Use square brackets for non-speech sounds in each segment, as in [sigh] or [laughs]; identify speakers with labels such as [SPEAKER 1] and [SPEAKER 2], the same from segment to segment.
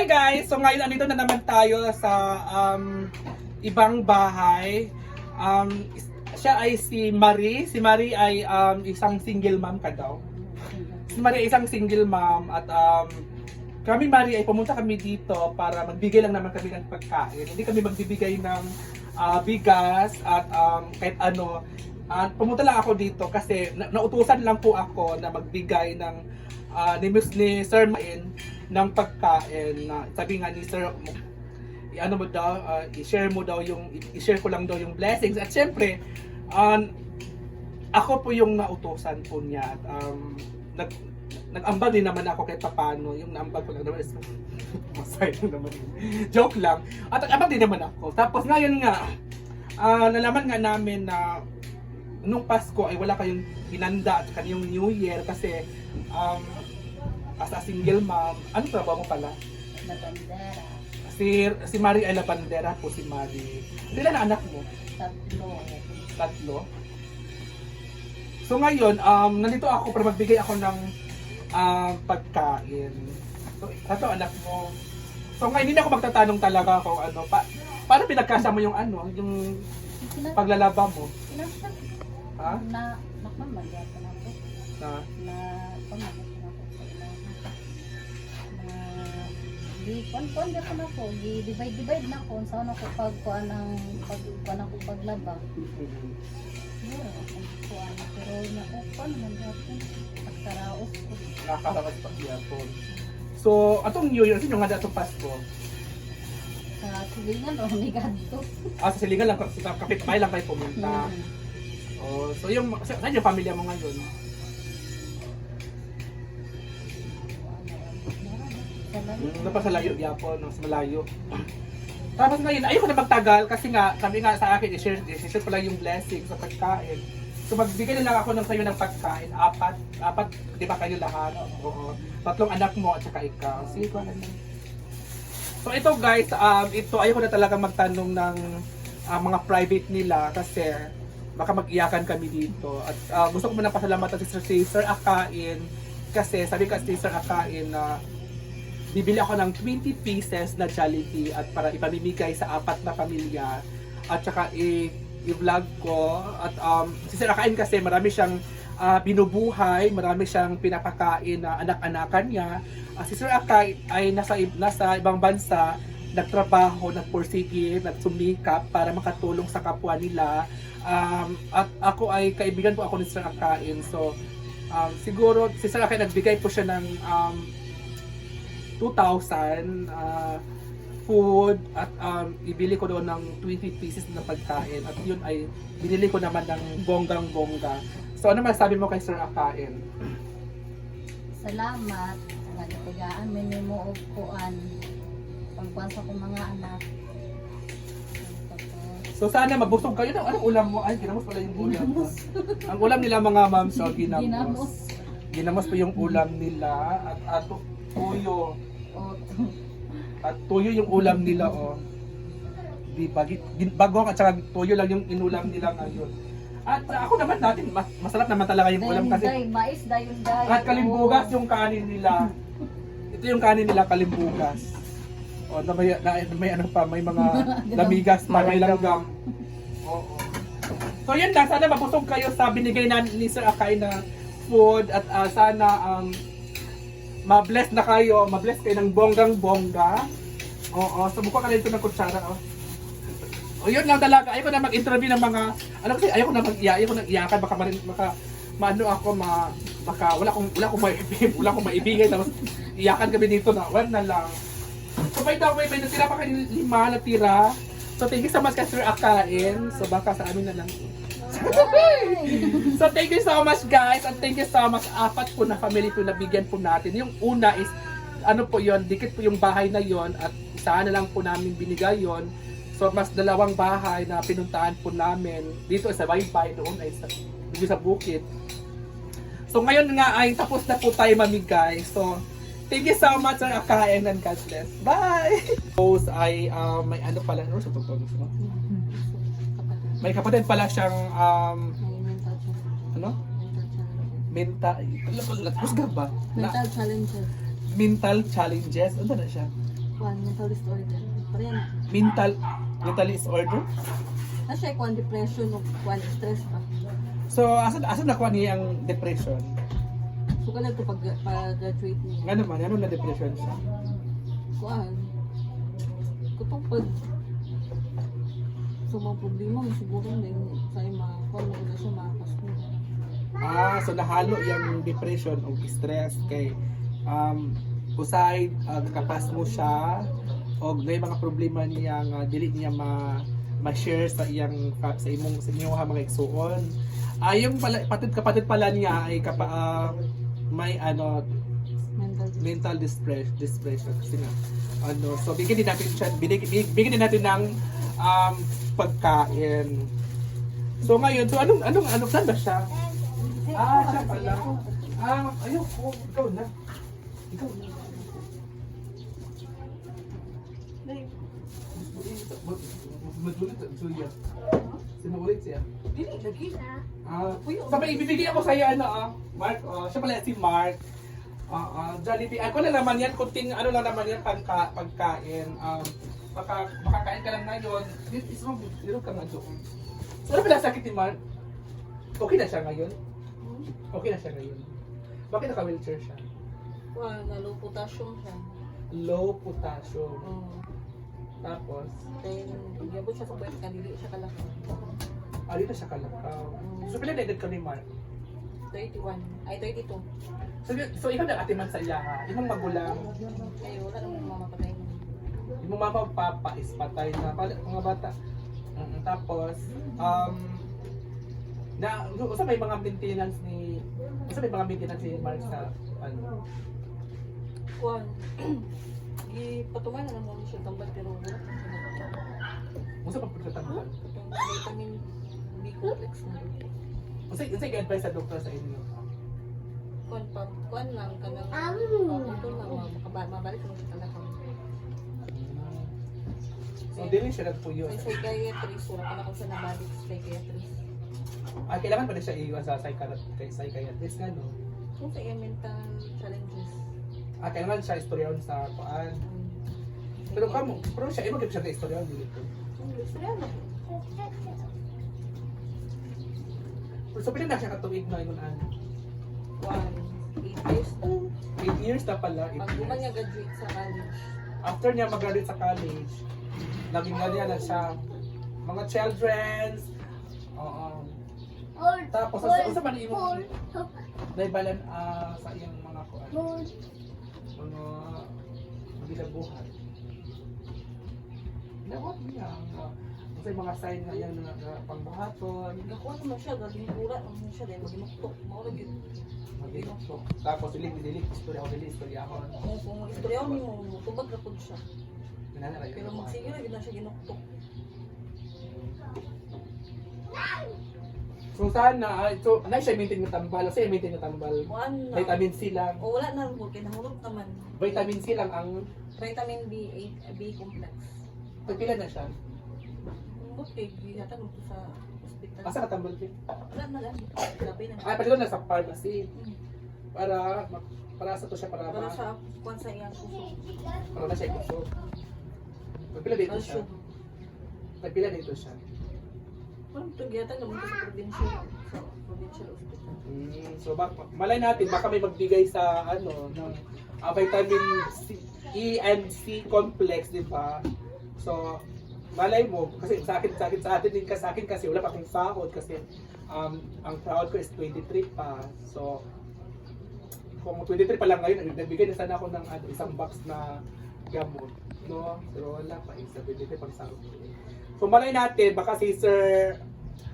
[SPEAKER 1] Hi guys! So ngayon andito na naman tayo sa um, ibang bahay. Um, siya ay si Marie. Si Marie ay um, isang single mom ka daw. Si Marie ay isang single mom at um, kami Marie ay pumunta kami dito para magbigay lang naman kami ng pagkain. Hindi kami magbibigay ng ah, bigas at um, kahit ano. At pumunta lang ako dito kasi na- nautusan lang po ako na magbigay ng ah, ni, ni Sir Main ng pagkain na sabi nga ni Sir i-ano mo daw, ah, i-share mo daw yung i-share ko lang daw yung blessings. At syempre um, ako po yung nautosan po niya at um, nag nag-ambag din naman ako kahit paano yung naambag ko lang naman is [laughs] masaya lang naman yun. joke lang. At nag-ambag din naman ako. Tapos ngayon nga ah, nalaman nga namin na nung Pasko ay wala kayong hinanda at kanyang New Year kasi um, as a single mom ano trabaho mo pala?
[SPEAKER 2] na bandera.
[SPEAKER 1] Si, si Marie ay labandera po si Marie. Ilan na anak mo?
[SPEAKER 2] Tatlo.
[SPEAKER 1] Tatlo. So ngayon, um, nandito ako para magbigay ako ng um, pagkain. So, ito anak mo. So ngayon, hindi na ako magtatanong talaga kung ano, pa, paano pinagkasa mo yung ano, yung paglalaba mo?
[SPEAKER 2] Sinasak.
[SPEAKER 1] Ha?
[SPEAKER 2] Na, nakmamagya ko na po.
[SPEAKER 1] Na,
[SPEAKER 2] Na, pamagya di, kuan kuan di ko na po. Di, divide, divide na ko. Sa ano ko pag kuan ang, pag, kuan ako paglaba. Pero, ang kuan. Pero, na, oh, kuan naman ako. Pagkaraos ko.
[SPEAKER 1] nakakarawas pa yapon. So, atong New Year, sino nga datong Pasko?
[SPEAKER 2] Sa silingan, o, ni Ganto.
[SPEAKER 1] Ah, sa silingan lang, sa kapitbahay lang kayo pumunta.
[SPEAKER 2] Hmm.
[SPEAKER 1] Oh, so yung, sa- saan yung pamilya mo ngayon? Mm, Napa sa layo, Yapon, no, sa malayo. Tapos ngayon, ayoko na magtagal kasi nga, sabi nga sa akin, i-share, i-share lang yung blessing sa pagkain. So magbigay na lang ako ng sayo ng pagkain, apat, apat, di ba kayo lahat? Oo. Tatlong anak mo at saka ikaw. Sige, ko lang. So ito guys, um, ito ayoko na talaga magtanong ng ah, mga private nila kasi baka mag-iyakan kami dito. At ah, gusto ko muna pasalamatan si Sir, si Sir Akain kasi sabi ka si Sir Akain na bibili ako ng 20 pieces na Jollibee at para ipamimigay sa apat na pamilya at saka i- i-vlog ko at um, si Sir Akain kasi marami siyang ah, binubuhay, marami siyang pinapakain na anak-anakan niya. Ah, si Sir Akay ay nasa, nasa ibang bansa, nagtrabaho, nagpursige, nagsumikap para makatulong sa kapwa nila. Um, at ako ay kaibigan po ako ni Sir Akain. So, um, siguro si Sir Akain nagbigay po siya ng um, 2,000 ah, food at um, ibili ko doon ng 20 pieces na pagkain at yun ay binili ko naman ng bonggang bongga. So ano masabi mo kay Sir Akain?
[SPEAKER 2] Salamat. Nagtigaan minimo og kuan. Pangkuan sa kong mga anak.
[SPEAKER 1] So sana mabusog kayo ng anong ulam mo? Ay, ginamos pala yung ulam. Ang ulam nila mga ma'am, so ginamos.
[SPEAKER 2] Ginamos.
[SPEAKER 1] Ginamos po yung ulam nila at ato tuyo.
[SPEAKER 2] O,
[SPEAKER 1] At tuyo yung ulam nila oh. Di bagit bagong at saka tuyo lang yung inulam nila ngayon. At uh, ako naman natin mas, masarap naman talaga yung ulam kasi
[SPEAKER 2] day, mais dayon day.
[SPEAKER 1] at kalimbugas yung kanin nila. Ito yung kanin nila kalimbugas. O na may, na, may ano pa, may mga [laughs] lamigas pa, may langgam. Oo. So yun lang, sana mabusog kayo sa binigay na ni Sir Akay na food at ah, sana um, ma-bless na kayo, ma-bless kayo ng bonggang bongga. Oo, subukan ka na ito ng kutsara. Oh. O yun lang talaga, ayoko na mag-interview ng mga, ano kasi ayoko na mag-iya, ayoko na iyakan, baka, marin, baka maano ako, ma, baka wala akong, wala akong maibigay, [laughs] wala akong maibigay, tapos iyakan kami dito na, wala na lang. So by the way, may natira pa kayo lima natira. So thank you so much kay Sir Akain. So baka sa amin na lang. [laughs] so thank you so much guys and thank you so much apat po na family po na bigyan po natin. Yung una is ano po yon dikit po yung bahay na yon at isa na lang po namin binigay yon. So mas dalawang bahay na pinuntahan po namin dito sa Baybay doon ay sa, dito sa bukid. So ngayon nga ay tapos na po tayo mamigay. So thank you so much Sir Akain and God bless. Bye! Rose ay um, may ano pala, Rose, ito po, mo? May kapatid pala siyang um, ano? Mental, ka ba?
[SPEAKER 2] Mental challenges.
[SPEAKER 1] mental challenges. Ano na siya?
[SPEAKER 3] Kuan, mental disorder. Parehan.
[SPEAKER 1] Mental, mental disorder?
[SPEAKER 3] Na siya kuan depression o kuan stress pa.
[SPEAKER 1] So, asan, asan nakuha niya ang depression?
[SPEAKER 3] So kanang to pag pag-graduate niya.
[SPEAKER 1] Nga naman, ano na depression siya?
[SPEAKER 3] Kuan. Kutong pag So, mga problema mo siguro din sa ima, kuan mo na siya makapas mo.
[SPEAKER 1] Ah, so nahalo yung depression o stress kay um, usay uh, kapas mo siya o may mga problema niya nga dili niya ma ma-share sa iyang sa imong sa inyong mga igsuon. Ah, yung pala, patid kapatid pala niya ay kapa, ah, may ano
[SPEAKER 3] Mental
[SPEAKER 1] mental distress depression kasi nga ano so bigyan din natin siya bigyan din natin ng um, pagkain so ngayon so anong anong anong saan ba siya ah siya pala ah ayun oh, ikaw na ikaw na Madulit ang suya. Sinuulit siya.
[SPEAKER 3] Dili lagi.
[SPEAKER 1] Ah, so may ibibigay ako sa iyo ano ah, Mark. Oh, siya pala si Mark. Ah, ah, Jollibee. Ako na naman yan, kunting ano lang naman yan pagka, pagkain. Um, baka makakain ka lang ngayon. This is wrong. Zero ka nga doon. So ano pala sakit ni Mark? Okay na siya ngayon? Okay na siya ngayon. Bakit naka-wheelchair siya?
[SPEAKER 3] Kuan, na low potassium siya.
[SPEAKER 1] Low potassium.
[SPEAKER 3] Oh.
[SPEAKER 1] Tapos,
[SPEAKER 3] Then, yabot siya sa puwet ka, dili siya kalaki.
[SPEAKER 1] ah, dito siya kalakaw. So pala na ka ni Mark?
[SPEAKER 3] 31. Ay, 32.
[SPEAKER 1] So, so ikaw na atiman sa iya ha? Imong magulang?
[SPEAKER 3] Ay, wala namang mamapatay mo.
[SPEAKER 1] Mama papa is patay na pala mga bata. Mm, tapos um na usa may mga maintenance ni usa may mga maintenance ni Mark sa ano.
[SPEAKER 3] Kuan. [clears throat] Ipatuman na naman siya tambal pero wala.
[SPEAKER 1] Usa pa pagkatanggal.
[SPEAKER 3] Katong vitamin B complex na.
[SPEAKER 1] Usa usa advice sa doktor sa inyo.
[SPEAKER 3] Kuan pa, kuan lang kanang pagkutol lang makaba- mabalik mo sa kalakaw.
[SPEAKER 1] So dili siya nagpuyo.
[SPEAKER 3] May psychiatrist, wala pa na nabalik sa psychiatrist.
[SPEAKER 1] Ah, kailangan pa rin siya iwan sa psychiatrist, psychiatrist nga no.
[SPEAKER 3] Kung sa mental challenges.
[SPEAKER 1] Ah, kailangan siya istoryaon sa kuan. Pero kamo, pero siya gyud siya ka istoryaon dito.
[SPEAKER 3] Gusto yan.
[SPEAKER 1] So pila na siya katuig na ingon ano.
[SPEAKER 3] Kuan. 8 years na.
[SPEAKER 1] 8 years na pala. eight
[SPEAKER 3] Pag guman
[SPEAKER 1] years.
[SPEAKER 3] niya graduate sa college.
[SPEAKER 1] after niya mag-graduate sa college, naging nga niya na siya mga children's, oo. Tapos, sa sa man imong naibalan ah, sa iyang mga kuan, mga magilabuhan. Lawat niya ang sa mga sign nga iyang nga nga pangbuhaton,
[SPEAKER 3] Nakuha naman siya, galing bura naman siya dahil magimuktok. Maurag yun.
[SPEAKER 1] magilok. Tapos dili dili istorya ko dili istorya ako.
[SPEAKER 3] Kung kung istorya mo mo, tubag na po siya. Pero magsige na gina siya ginuktok.
[SPEAKER 1] So sana, so na siya maintain yung tambal, kasi maintain yung tambal.
[SPEAKER 3] Kuan na.
[SPEAKER 1] Vitamin C lang.
[SPEAKER 3] O wala na rin po, kinahulog naman.
[SPEAKER 1] Vitamin C lang ang
[SPEAKER 3] Vitamin B8, B complex.
[SPEAKER 1] pipila na siya.
[SPEAKER 3] Okay, gihatan mo to sa hospital.
[SPEAKER 1] Asa ka tambal din?
[SPEAKER 3] Wala na lang. Na.
[SPEAKER 1] Ay, pati doon na sa pharmacy.
[SPEAKER 3] Mm.
[SPEAKER 1] Para, para sa to siya, para,
[SPEAKER 3] Para
[SPEAKER 1] ma-
[SPEAKER 3] sa kuan sa iyang puso.
[SPEAKER 1] para na siya ikuso. Pipila dito siya. Pipila dito siya.
[SPEAKER 3] Parang ito gihatan naman sa provincial. Sa provincial hospital.
[SPEAKER 1] Mm, so, bak malay natin, baka may magbigay sa, ano, ng ah, vitamin C, E and C complex, di ba? So, malay mo, kasi sa akin, sa akin, sa atin din kasi, sa akin kasi wala pa akong sahod kasi um, ang sahod ko is 23 pa. So, kung 23 pa lang ngayon, nagbigay na sana ako ng ano, isang box na gamot. No? Pero wala pa, 23 pang sahod ko. So, malay natin, baka si Sir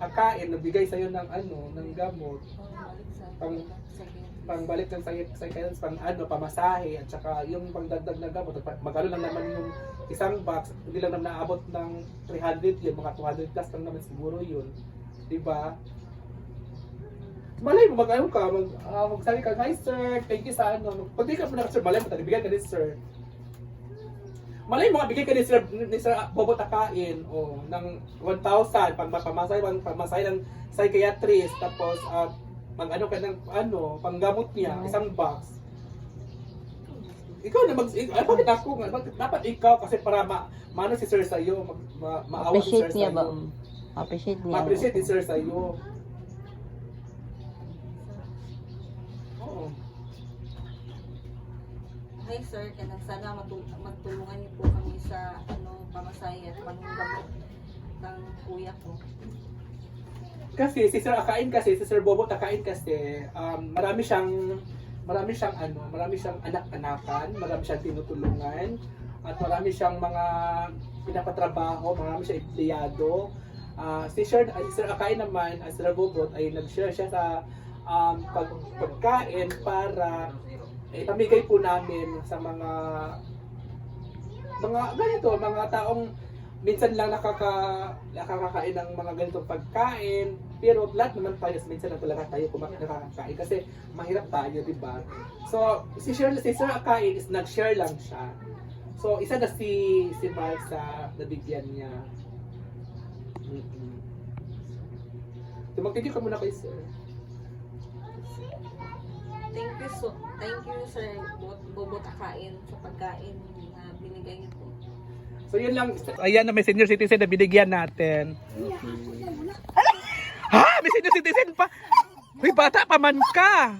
[SPEAKER 1] Akain, nagbigay sa'yo ng ano, ng gamot
[SPEAKER 3] Pang balik sa
[SPEAKER 1] Pang-
[SPEAKER 3] sa
[SPEAKER 1] pangbalik ng psychiatrist, pang ano, pamasahe, at saka yung pangdagdag na gamot, magkano lang naman yung isang box, hindi lang naman naabot ng 300 yun, mga 200 plus lang naman siguro yun. Di ba? Malay mo, mag-ano ka, mag, uh, magsabi ka, hi sir, thank you sa ano. Pag di ka po na sir, malay mo, bigyan ka ni sir. Malay mo, bigyan ka ni sir, ni sir Bobo Takain, o, ng 1,000, pang pamasahe, pang pamasahe ng psychiatrist, tapos, ah, mag ano ka ng ano, panggamot niya, isang box. ikaw na mag, ay, bakit ako? Bakit dapat ikaw kasi para ma, maano si sir sa'yo, mag, ma, maawa si sir
[SPEAKER 4] Appreciate niya ba?
[SPEAKER 1] sa'yo.
[SPEAKER 4] Appreciate niya.
[SPEAKER 1] Ma-appreciate ni sir sa'yo. Oo.
[SPEAKER 3] Hi sir, kanang sana magtulungan niyo po kami sa ano pamasahe at panggamot ng kuya ko.
[SPEAKER 1] Kasi si Sir Akain kasi, si Sir Bobo Takain kasi, um, marami siyang marami siyang ano, marami siyang anak-anakan, marami siyang tinutulungan, at marami siyang mga pinapatrabaho, marami siyang empleyado. Ah, si Sir, ay, Sir Akain naman, as Sir Bobot, ay nag-share siya sa um, pag, pagkain para ipamigay po namin sa mga mga ganito, mga taong minsan lang nakaka nakakakain ng mga ganitong pagkain pero lahat naman tayo minsan lang talaga tayo kumain nakakakain kasi mahirap tayo di ba? So si Sir si Sir Akain is nag-share lang siya. So isa na si si Mark sa nabigyan niya. Mm mag-thank you ka muna kay Sir
[SPEAKER 3] Thank you so thank you sir Bot Bobot Akain sa pagkain na binigay niyo po.
[SPEAKER 1] So yun lang. Ayan na may senior citizen na binigyan natin. Ha? May senior citizen pa? May bata pa man ka.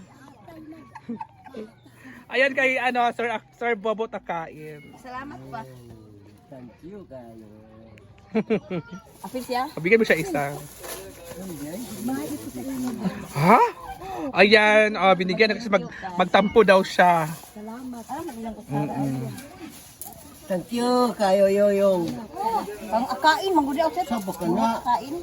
[SPEAKER 1] Ayan kay ano, Sir Sir Bobo Takain.
[SPEAKER 2] Salamat pa.
[SPEAKER 4] Thank you kayo.
[SPEAKER 2] Apis ya?
[SPEAKER 1] Bigyan mo siya isa. Ha? Ayan, oh, binigyan na kasi mag, magtampo daw siya.
[SPEAKER 2] Salamat. Ah, magandang ko.
[SPEAKER 4] Thank you kayo yoyong.
[SPEAKER 2] Ang akain, manggudi ako sa
[SPEAKER 4] Sabo ka na.
[SPEAKER 2] Akain.